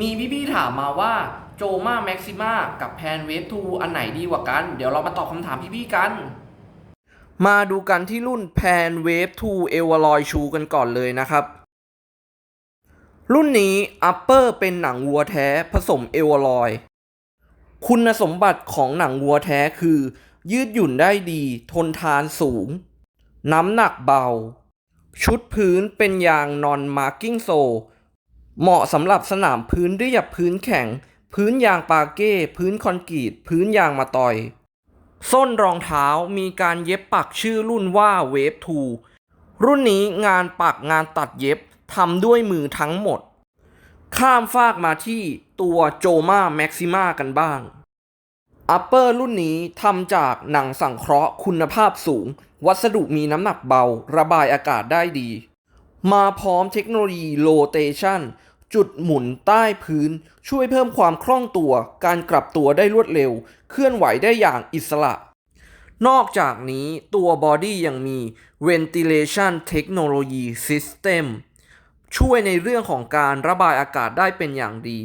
มีพี่ๆถามมาว่าโจมาแม็กซิมากับแพนเวฟทูอันไหนดีกว่ากัน เดี๋ยวเรามาตอบคำถามพี่ๆกัน มาดูกันที่รุ่นแพนเวฟทูเอวลอยชูกันก่อนเลยนะครับ รุ่นนี้อัปเปอร์เป็นหนังวัวแท้ผสมเอวลอย คุณสมบัติของหนังวัวแท้คือ ยืดหยุ่นได้ดี ทนทานสูง น้ำหนักเบา ชุดพื้นเป็นยางนอนมาร์กิ้งโซ เหมาะสำหรับสนามพื้นเรียบพื้นแข็ง พื้นยางปาเก้ พื้นคอนกรีต พื้นยางมาตอย ส้นรองเท้ามีการเย็บปักชื่อรุ่นว่าเวฟ2รุ่นนี้งานปักงานตัดเย็บทำด้วยมือทั้งหมด ข้ามฟากมาที่ตัวโจมาแม็กซิมากันบ้าง อัปเปอร์รุ่นนี้ทำจากหนังสังเคราะห์คุณภาพสูง วัสดุมีน้ำหนักเบา ระบายอากาศได้ดี มาพร้อมเทคโนโลยีโลเตชัน จุดหมุนใต้พื้น ช่วยเพิ่มความคล่องตัว การกลับตัวได้รวดเร็ว เคลื่อนไหวได้อย่างอิสระ นอกจากนี้ตัวบอดี้ยังมี Ventilation Technology System ช่วยในเรื่องของการระบายอากาศได้เป็นอย่างดี